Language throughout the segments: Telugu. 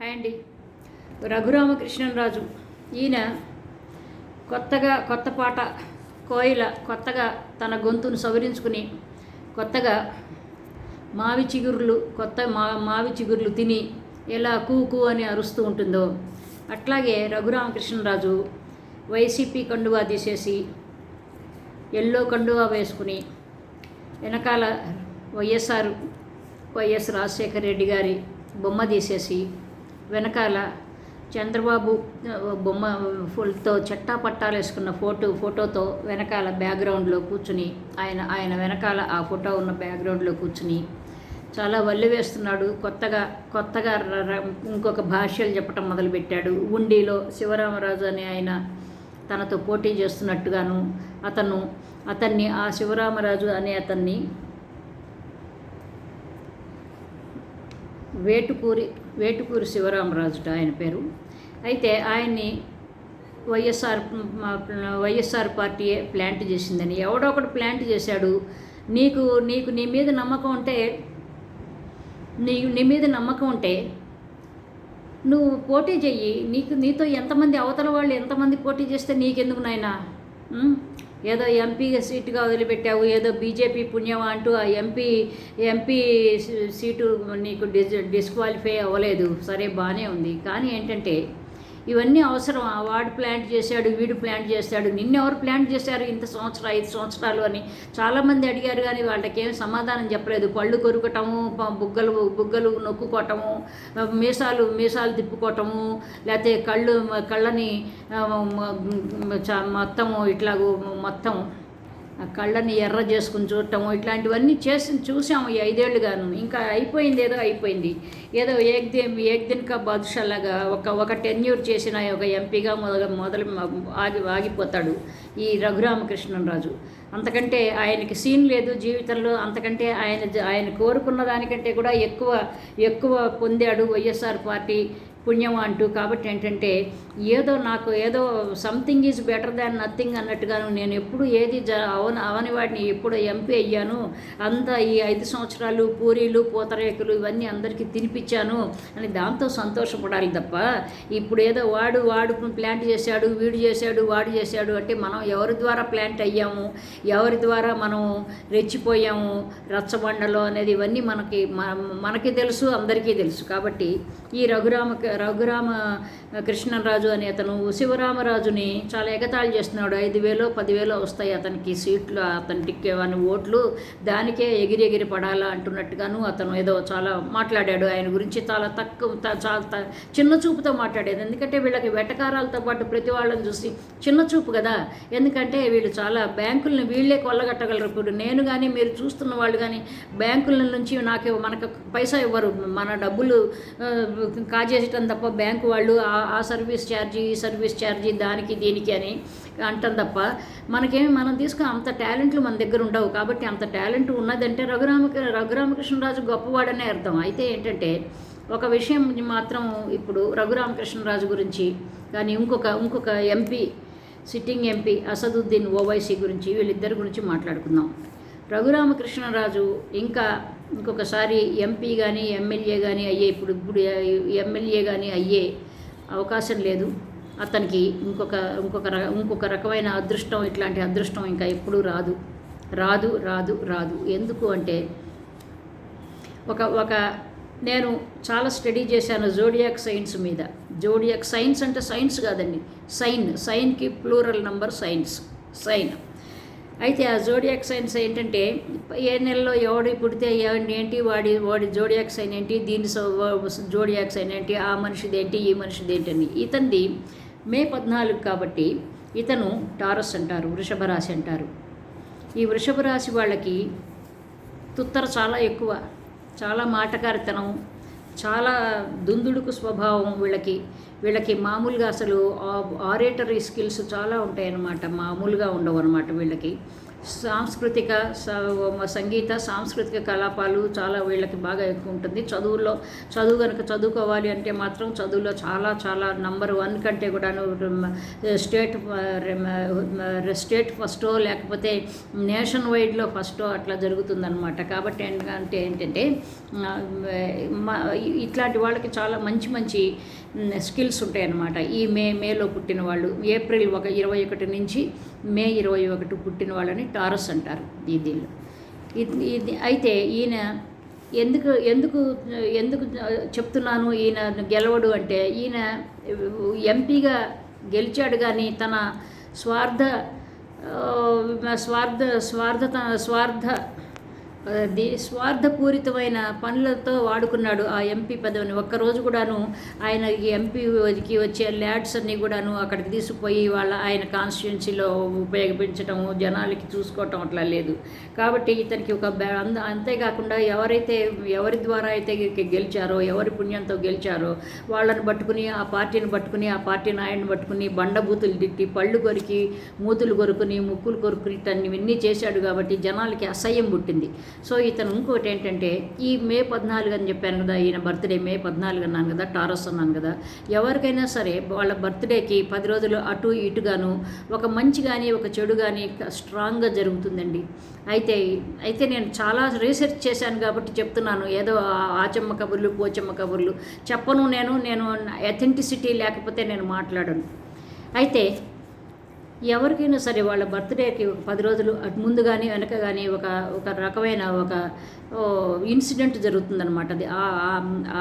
హాయ్ అండి. రఘురామకృష్ణరాజు. ఈయన కొత్తగా కొత్త పాట కోయిల కొత్తగా తన గొంతును సవరించుకుని కొత్తగా మావి చిగురులు కొత్త మా మావి చిగురులు తిని ఎలా కూకు అని అరుస్తూ ఉంటుందో అట్లాగే రఘురామకృష్ణరాజు వైసీపీ కండువా తీసేసి ఎల్లో కండువా వేసుకుని వెనకాల వైఎస్ఆర్ వైఎస్ రాజశేఖర రెడ్డి గారి బొమ్మ తీసేసి వెనకాల చంద్రబాబు బొమ్మ ఫుల్తో చట్టా పట్టాలు వేసుకున్న ఫోటో ఫోటోతో వెనకాల బ్యాక్గ్రౌండ్లో కూర్చుని ఆయన ఆయన వెనకాల ఆ ఫోటో ఉన్న బ్యాక్గ్రౌండ్లో కూర్చుని చాలా వల్లి వేస్తున్నాడు. కొత్తగా కొత్తగా ర- ఇంకొక భాష్యలు చెప్పటం మొదలుపెట్టాడు. ఉండిలో శివరామరాజు అనే ఆయన తనతో పోటీ చేస్తున్నట్టుగాను అతను అతన్ని ఆ శివరామరాజు అనే అతన్ని వేటుకూరి వేటుకూరు శివరామరాజుట ఆయన పేరు. అయితే ఆయన్ని వైఎస్ఆర్ వైఎస్ఆర్ పార్టీయే ప్లాంట్ చేసిందని. ఎవడో ఒకడు ప్లాంట్ చేశాడు. నీకు నీకు నీ మీద నమ్మకం ఉంటే నీ నీ మీద నమ్మకం ఉంటే నువ్వు పోటీ చెయ్యి. నీకు నీతో ఎంతమంది అవతల వాళ్ళు ఎంతమంది పోటీ చేస్తే నీకెందుకు నాయనా? ఏదో ఎంపీ సీటుగా వదిలిపెట్టావు ఏదో బీజేపీ పుణ్యమా అంటూ ఆ ఎంపీ ఎంపీ సీటు నీకు డిస్ డిస్క్వాలిఫై అవ్వలేదు. సరే బాగానే ఉంది. కానీ ఏంటంటే ఇవన్నీ అవసరం. వాడు ప్లాంట్ చేశాడు వీడు ప్లాంట్ చేశాడు నిన్నెవరు ప్లాంట్ చేశారు? ఇంత సంవత్సరం ఐదు సంవత్సరాలు అని చాలామంది అడిగారు కానీ వాళ్ళకేం సమాధానం చెప్పలేదు. పళ్ళు కొరుకటము బుగ్గలు బుగ్గలు నొక్కుకోవటము మీసాలు మీసాలు తిప్పుకోవటము లేకపోతే కళ్ళు కళ్ళని చ- మొత్తము ఇట్లాగూ మొత్తం కళ్ళని ఎర్ర చేసుకుని చూడటం ఇట్లాంటివన్నీ చేసి చూసాము ఈ ఐదేళ్ళుగాను. ఇంకా అయిపోయింది ఏదో అయిపోయింది. ఏదో ఏక్ దిన్ బాదుషాలాగా ఒక ఒక టెన్యూర్ చేసిన ఒక ఎంపీగా మొదలు మొదలు ఆగి ఆగిపోతాడు ఈ రఘురామకృష్ణరాజు అంతకంటే ఆయనకి సీన్ లేదు జీవితంలో అంతకంటే ఆయన ఆయన కోరుకున్న దానికంటే కూడా ఎక్కువ ఎక్కువ పొందాడు వైఎస్ఆర్ పార్టీ పుణ్యం అంటూ. కాబట్టి ఏంటంటే ఏదో నాకు ఏదో something is better than nothing అన్నట్టుగాను నేను ఎప్పుడు ఏది జ అవని అవని వాడిని ఎప్పుడు ఎంపీ అయ్యాను. అంతా ఈ ఐదు సంవత్సరాలు పూరీలు పూతరేకులు ఇవన్నీ అందరికీ తినిపించాను అని దాంతో సంతోషపడాలి తప్ప ఇప్పుడు ఏదో వాడు వాడు ప్లాంట్ చేశాడు వీడు చేశాడు వాడు చేశాడు అంటే మనం ఎవరి ద్వారా ప్లాంట్ అయ్యాము? ఎవరి ద్వారా మనం రెచ్చిపోయాము రచ్చబండలో అనేది ఇవన్నీ మనకి మనకి తెలుసు అందరికీ తెలుసు. కాబట్టి ఈ రఘురామ రఘురామ కృష్ణరాజు అనే అతను శివరామరాజుని చాలా ఎగతాళి చేస్తున్నాడు. ఐదు వేలో పదివేలో వస్తాయి అతనికి సీట్లు అతనికి అని ఓట్లు. దానికే ఎగిరి ఎగిరి పడాలా అంటున్నట్టుగాను అతను ఏదో చాలా మాట్లాడాడు. ఆయన గురించి చాలా తక్కువ త- చాలా చిన్న చూపుతో మాట్లాడేది. ఎందుకంటే వీళ్ళకి వెటకారాలతో పాటు ప్రతి వాళ్ళని చూసి చిన్న చూపు కదా. ఎందుకంటే వీళ్ళు చాలా బ్యాంకులను వీళ్ళే కొల్లగట్టగలరు. ఇప్పుడు నేను కానీ మీరు చూస్తున్న వాళ్ళు కానీ బ్యాంకుల నుంచి నాకు మనకు పైసా ఇవ్వరు. మన డబ్బులు కాజేయటం తప్ప బ్యాంకు వాళ్ళు ఆ- ఆ సర్వీస్ ఛార్జీ ఈ సర్వీస్ ఛార్జీ దానికి దీనికి అని అంటాం తప్ప మనకేమి మనం తీసుకుని అంత టాలెంట్లు మన దగ్గర ఉండవు. కాబట్టి అంత టాలెంట్ ఉన్నదంటే రఘురామ రఘురామకృష్ణరాజు గొప్పవాడనే అర్థం. అయితే ఏంటంటే ఒక విషయం మాత్రం ఇప్పుడు రఘురామకృష్ణరాజు గురించి కానీ ఇంకొక ఇంకొక MP sitting MP Asaduddin Owaisi గురించి వీళ్ళిద్దరి గురించి మాట్లాడుకుందాం. రఘురామకృష్ణరాజు ఇంకా ఇంకొకసారి ఎంపీ కానీ ఎమ్మెల్యే కానీ అయ్యే ఇప్పుడు ఇప్పుడు ఎమ్మెల్యే కానీ అయ్యే అవకాశం లేదు. అతనికి ఇంకొక ఇంకొక ఇంకొక రకమైన అదృష్టం ఇట్లాంటి అదృష్టం ఇంకా ఎప్పుడూ రాదు. రాదు రాదు రాదు. ఎందుకు అంటే ఒక ఒక నేను చాలా స్టడీ చేశాను జోడియాక్ సైన్స్ మీద. జోడియాక్ సైన్స్ అంటే సైన్స్ కాదండి. సైన్ సైన్కి ప్లూరల్ నంబర్ సైన్స్. సైన్. అయితే ఆ జోడియాక్ సైన్స్ ఏంటంటే ఏ నెలలో ఎవడు పుడితే ఏంటి వాడి వాడి జోడియాక్ సైన్ ఏంటి దీని జోడియాక్ సైన్ ఏంటి ఆ మనిషిది ఏంటి ఈ మనిషిది ఏంటని ఇతనిది మే పద్నాలుగు కాబట్టి ఇతను టారస్ అంటారు వృషభ రాశి అంటారు. ఈ వృషభ రాశి వాళ్ళకి తుత్తర చాలా ఎక్కువ చాలా మాటకారితనం చాలా దుందుడుకు స్వభావం వీళ్ళకి. వీళ్ళకి మామూలుగా అసలు ఆరేటరీ స్కిల్స్ చాలా ఉంటాయన్నమాట. మామూలుగా ఉండవు అనమాట వీళ్ళకి. సాంస్కృతిక సంగీత సాంస్కృతిక కలాపాలు చాలా వీళ్ళకి బాగా ఎక్కువ ఉంటుంది. చదువుల్లో చదువు కనుక చదువుకోవాలి అంటే మాత్రం చదువులో చాలా చాలా నంబర్ వన్ కంటే కూడాను స్టేట్ స్టేట్ ఫస్టో లేకపోతే నేషన్ వైడ్లో ఫస్టో అట్లా జరుగుతుందన్నమాట. కాబట్టి ఏంటంటే ఏంటంటే ఇట్లాంటి వాళ్ళకి చాలా మంచి మంచి స్కిల్స్ ఉంటాయన్నమాట. ఈ మే మేలో పుట్టిన వాళ్ళు ఏప్రిల్ ఒక ఇరవై ఒకటి నుంచి మే ఇరవై ఒకటి పుట్టిన వాళ్ళని టారస్ అంటారు ఈ దీనిలో. ఇది ఇది అయితే ఈయన ఎందుకు ఎందుకు ఎందుకు చెప్తున్నాను? ఈయన గెలవడు అంటే ఈయన ఎంపీగా గెలిచాడు కానీ తన స్వార్థ స్వార్థ స్వార్థ స్వార్థత స్వార్థ స్వార్థపూరితమైన పనులతో వాడుకున్నాడు ఆ ఎంపీ పదవిని. ఒక్కరోజు కూడాను ఆయన ఈ ఎంపీకి వచ్చే ల్యాడ్స్ అన్నీ కూడాను అక్కడికి తీసుకుపోయి వాళ్ళ ఆయన కాన్స్టిట్యున్సీలో ఉపయోగించటము జనాలకి చూసుకోవటం అట్లా లేదు. కాబట్టి ఇతనికి ఒక అంద- అంతేకాకుండా ఎవరైతే ఎవరి ద్వారా అయితే గెలిచారో ఎవరి పుణ్యంతో గెలిచారో వాళ్ళని పట్టుకుని ఆ పార్టీని పట్టుకుని ఆ పార్టీ నాయకుని పట్టుకుని బండబూతులు తిట్టి పళ్ళు కొరికి మూతులు కొరుకుని ముక్కులు కొరుకుని ఇవన్నీ చేశాడు కాబట్టి జనాలకి అసహ్యం పుట్టింది. సో ఇతను ఇంకోటి ఏంటంటే ఈ మే పద్నాలుగు అని చెప్పాను కదా ఈయన బర్త్డే మే పద్నాలుగు అన్నాను కదా టారస్ అన్నాను కదా ఎవరికైనా సరే వాళ్ళ బర్త్డేకి పది రోజులు అటు ఇటుగాను ఒక మంచి కానీ ఒక చెడు కానీ స్ట్రాంగ్గా జరుగుతుందండి. అయితే అయితే నేను చాలా రీసెర్చ్ చేశాను కాబట్టి చెప్తున్నాను ఏదో ఆచమ్మ కబుర్లు పోచమ్మ కబుర్లు. చెప్పను నేను నేను అథెంటిసిటీ లేకపోతే నేను మాట్లాడను. అయితే ఎవరికైనా సరే వాళ్ళ బర్త్డేకి ఒక పది రోజులు అటు ముందు కానీ వెనక కానీ ఒక ఒక రకమైన ఒక ఇన్సిడెంట్ జరుగుతుందనమాట అది ఆ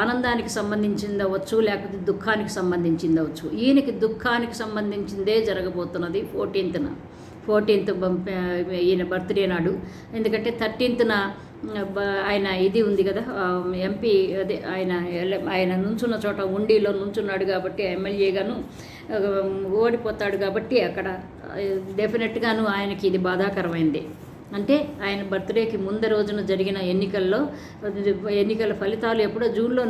ఆనందానికి సంబంధించింది అవ్వచ్చు లేకపోతే దుఃఖానికి సంబంధించింది అవ్వచ్చు. ఈయనకి దుఃఖానికి సంబంధించిందే జరగబోతున్నది ఫోర్టీన్త్న. ఫోర్టీన్త్ ఈయన బర్త్డే నాడు. ఎందుకంటే థర్టీన్త్న ఆయన ఇది ఉంది కదా ఎంపీ అదే ఆయన ఆయన నుంచున్న చోట ఉండిలో నుంచున్నాడు కాబట్టి ఎమ్మెల్యేగాను ఓడిపోతాడు కాబట్టి అక్కడ డెఫినెట్గాను ఆయనకి ఇది బాధాకరమైంది. అంటే ఆయన బర్త్డేకి ముందు రోజున జరిగిన ఎన్నికల్లో ఎన్నికల ఫలితాలు ఎప్పుడో జూన్లో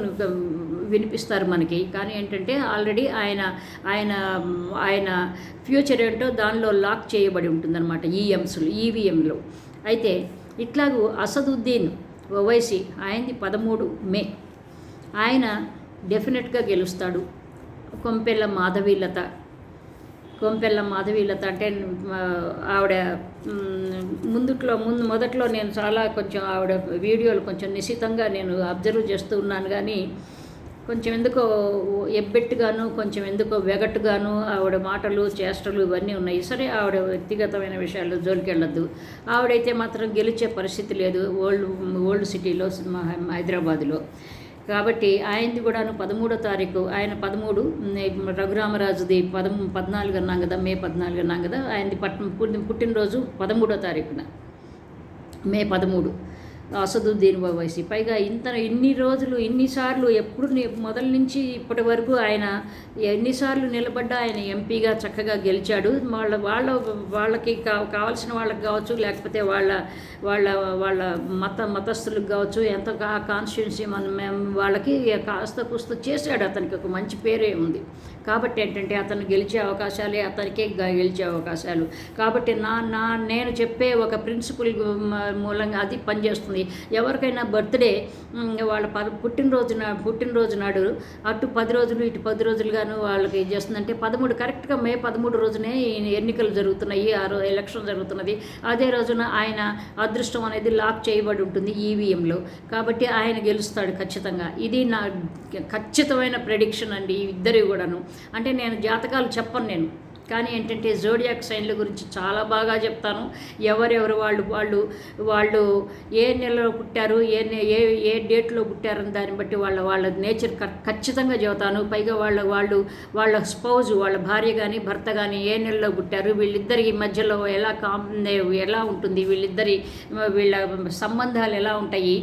వినిపిస్తారు మనకి. కానీ ఏంటంటే ఆల్రెడీ ఆయన ఆయన ఆయన ఫ్యూచర్ ఏంటో దానిలో లాక్ చేయబడి ఉంటుందన్నమాట ఈఎంస్లు ఈవీఎంలు. అయితే ఇట్లాగూ అసదుద్దీన్ ఓవైసీ ఆయనది పదమూడు మే. ఆయన డెఫినెట్గా గెలుస్తాడు. కొంపెల్ల మాధవీలత. కొంపెల్ల మాధవీలత అంటే ఆవిడ ముందుట్లో ముందు మొదట్లో నేను చాలా కొంచెం ఆవిడ వీడియోలు కొంచెం నిశితంగా నేను అబ్జర్వ్ చేస్తూ ఉన్నాను కానీ కొంచెం ఎందుకో ఎబ్బెట్టుగాను కొంచెం ఎందుకో వెగట్టుగాను ఆవిడ మాటలు చేష్టలు ఇవన్నీ ఉన్నాయి. సరే ఆవిడ వ్యక్తిగతమైన విషయాలు జోలికెళ్ళద్దు ఆవిడైతే మాత్రం గెలిచే పరిస్థితి లేదు. ఓల్డ్ ఓల్డ్ సిటీలో మా- హైదరాబాదులో. కాబట్టి ఆయనది కూడాను పదమూడో తారీఖు ఆయన పదమూడు రఘురామరాజుది పదము పద్నాలుగు అన్నాం కదా మే పద్నాలుగు అన్నాం కదా ఆయనది పట్ పుట్టినరోజు పదమూడో తారీఖున. మే పదమూడు. అసదుద్దీన్ ఓవైసీ పైగా ఇంత ఇన్ని రోజులు ఇన్నిసార్లు ఎప్పుడు మొదల నుంచి ఇప్పటి వరకు ఆయన ఎన్నిసార్లు నిలబడ్డా ఆయన ఎంపీగా చక్కగా గెలిచాడు. వాళ్ళ వాళ్ళ వాళ్ళకి కా కావాల్సిన వాళ్ళకి కావచ్చు లేకపోతే వాళ్ళ వాళ్ళ వాళ్ళ మత మతస్థులకు కావచ్చు ఎంత కాన్స్టిట్యున్సీ మన మేము వాళ్ళకి కాస్త కూస్త చేశాడు. అతనికి ఒక మంచి పేరే ఉంది. కాబట్టి ఏంటంటే అతను గెలిచే అవకాశాలే అతనికే గెలిచే అవకాశాలు. కాబట్టి నా నా నేను చెప్పే ఒక ప్రిన్సిపల్ మూలంగా అది పనిచేస్తుంది. ఎవరికైనా బర్త్డే వాళ్ళ ప పుట్టినరోజున పుట్టినరోజు నాడు అటు పది రోజులు ఇటు పది రోజులుగాను వాళ్ళకి చేస్తుందంటే పదమూడు కరెక్ట్గా మే పదమూడు రోజునే ఎన్నికలు జరుగుతున్నాయి ఆ రోజు ఎలక్షన్ జరుగుతున్నది. అదే రోజున ఆయన అదృష్టం అనేది లాక్ చేయబడి ఉంటుంది ఈవీఎంలో. కాబట్టి ఆయన గెలుస్తాడు ఖచ్చితంగా. ఇది నా ఖచ్చితమైన ప్రెడిక్షన్ అండి ఇద్దరు కూడాను. అంటే నేను జాతకాలు చెప్పను నేను. కానీ ఏంటంటే జోడియాక్ సైన్ల గురించి చాలా బాగా చెప్తాను. ఎవరెవరు వాళ్ళు వాళ్ళు వాళ్ళు ఏ నెలలో పుట్టారు ఏ ఏ ఏ డేట్లో పుట్టారని దాన్ని బట్టి వాళ్ళ వాళ్ళ నేచర్ ఖచ్చితంగా చెబుతాను. పైగా వాళ్ళ వాళ్ళు వాళ్ళ స్పౌజ్ వాళ్ళ భార్య కానీ భర్త కానీ ఏ నెలలో పుట్టారు వీళ్ళిద్దరి మధ్యలో ఎలా కామ్ ఎలా ఉంటుంది వీళ్ళిద్దరి వీళ్ళ సంబంధాలు ఎలా ఉంటాయి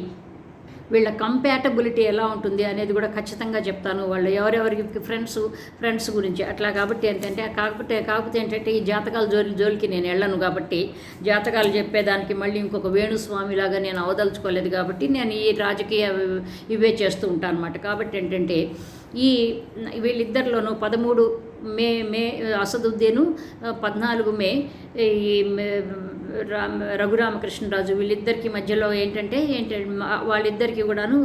వీళ్ళ కంపాటబిలిటీ ఎలా ఉంటుంది అనేది కూడా ఖచ్చితంగా చెప్తాను. వాళ్ళు ఎవరెవరికి ఫ్రెండ్స్ ఫ్రెండ్స్ గురించి అట్లా కాబట్టి ఏంటంటే కాకపోతే కాకపోతే ఏంటంటే ఈ జాతకాల జోలి జోలికి నేను వెళ్ళను కాబట్టి జాతకాలు చెప్పేదానికి మళ్ళీ ఇంకొక వేణుస్వామిలాగా నేను అవదలుచుకోలేదు కాబట్టి నేను ఈ రాజకీయ ఇవే చేస్తూ ఉంటాను అనమాట కాబట్టి ఏంటంటే ఈ వీళ్ళిద్దరిలోనూ పదమూడు మే మే అసదుద్దీను పద్నాలుగు మే ఈ రామ్ రఘురామకృష్ణరాజు వీళ్ళిద్దరికి మధ్యలో ఏంటంటే ఏంటంటే వాళ్ళిద్దరికీ కూడాను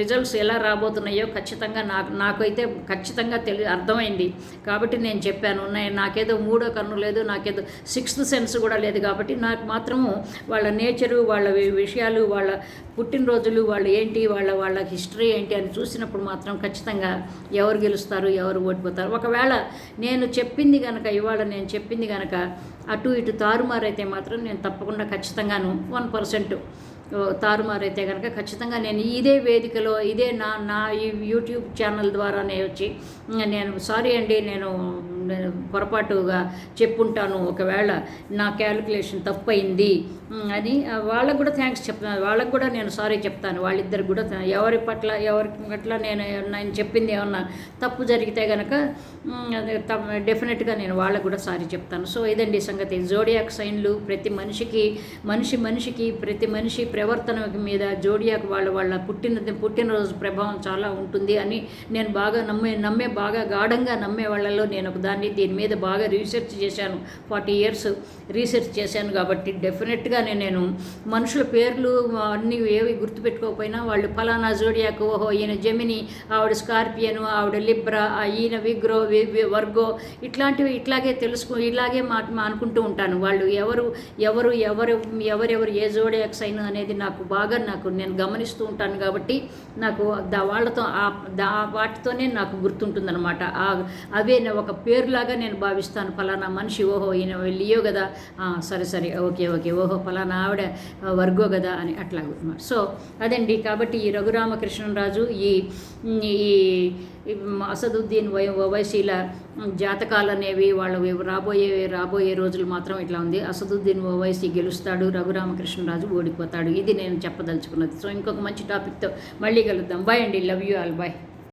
రిజల్ట్స్ ఎలా రాబోతున్నాయో ఖచ్చితంగా నాకు నాకైతే ఖచ్చితంగా తెలి అర్థమైంది. కాబట్టి నేను చెప్పాను నాకేదో మూడో కన్ను లేదు నాకేదో సిక్స్త్ సెన్స్ కూడా లేదు కాబట్టి నాకు మాత్రము వాళ్ళ నేచరు వాళ్ళ విషయాలు వాళ్ళ పుట్టినరోజులు వాళ్ళు ఏంటి వాళ్ళ వాళ్ళ హిస్టరీ ఏంటి అని చూసినప్పుడు మాత్రం ఖచ్చితంగా ఎవరు గెలుస్తారు ఎవరు ఓడిపోతారు. ఒకవేళ నేను చెప్పింది కనుక ఇవాళ నేను చెప్పింది కనుక అటు ఇటు తారుమారైతే మాత్రం నేను తప్పకుండా ఖచ్చితంగాను వన్ పర్సెంట్ తారుమారైతే కనుక ఖచ్చితంగా నేను ఇదే వేదికలో ఇదే నా నా ఈ యూట్యూబ్ ఛానల్ ద్వారానే వచ్చి నేను సారీ అండి నేను పొరపాటుగా చెప్పుంటాను. ఒకవేళ నా క్యాలిక్యులేషన్ తప్పు అయింది అని వాళ్ళకు కూడా థ్యాంక్స్ చెప్తాను వాళ్ళకు కూడా నేను సారీ చెప్తాను. వాళ్ళిద్దరు కూడా ఎవరి పట్ల ఎవరి పట్ల నేను నేను చెప్పింది ఏమన్నా తప్పు జరిగితే కనుక డెఫినెట్గా నేను వాళ్ళకు కూడా సారీ చెప్తాను. సో ఇదండి సంగతి. జోడియాక్ సైన్లు ప్రతి మనిషికి మనిషి మనిషికి ప్రతి మనిషి ప్రవర్తన మీద జోడియాక్ వాళ్ళ వాళ్ళ పుట్టిన పుట్టినరోజు ప్రభావం చాలా ఉంటుంది అని నేను బాగా నమ్మే నమ్మే బాగా గాఢంగా నమ్మే వాళ్ళలో నేను ఒక దాన్ని దీని మీద బాగా రీసెర్చ్ చేశాను. ఫార్టీ ఇయర్స్ రీసెర్చ్ చేశాను కాబట్టి డెఫినెట్గానే నేను మనుషుల పేర్లు అన్నీ ఏవి గుర్తుపెట్టుకోకపోయినా వాళ్ళు ఫలానా జోడియాక్ ఓహో ఈయన జమిని ఆవిడ స్కార్పియను ఆవిడ లిబ్రా ఈయన విగ్రో వర్గో ఇట్లాంటివి ఇట్లాగే తెలుసుకో ఇలాగే మా అనుకుంటూ ఉంటాను. వాళ్ళు ఎవరు ఎవరు ఎవరు ఎవరెవరు ఏ జోడియాక్ సైన్ అనేది నాకు బాగా నాకు నేను గమనిస్తూ ఉంటాను కాబట్టి నాకు దా వాళ్ళతో ఆ దా వాటితోనే నాకు గుర్తుంటుందన్నమాట. అవే ఒక పేరు పేరులాగా నేను భావిస్తాను. ఫలానా మనిషి ఓహో ఈయన లియో కదా. సరే సరే ఓకే ఓకే ఓహో ఫలానా ఆవిడ వర్గో కదా అని అట్లా సో అదండి. కాబట్టి ఈ రఘురామకృష్ణరాజు ఈ ఈ ఈ అసదుద్దీన్ వై ఓవైసీల జాతకాలు అనేవి వాళ్ళ రాబోయే రాబోయే రోజులు మాత్రం ఇట్లా ఉంది. అసదుద్దీన్ ఓవైసీ గెలుస్తాడు రఘురామకృష్ణరాజు ఓడిపోతాడు. ఇది నేను చెప్పదలుచుకున్నది. సో ఇంకొక మంచి టాపిక్తో మళ్ళీ కలుద్దాం. బాయ్ అండి. Love you all. బాయ్.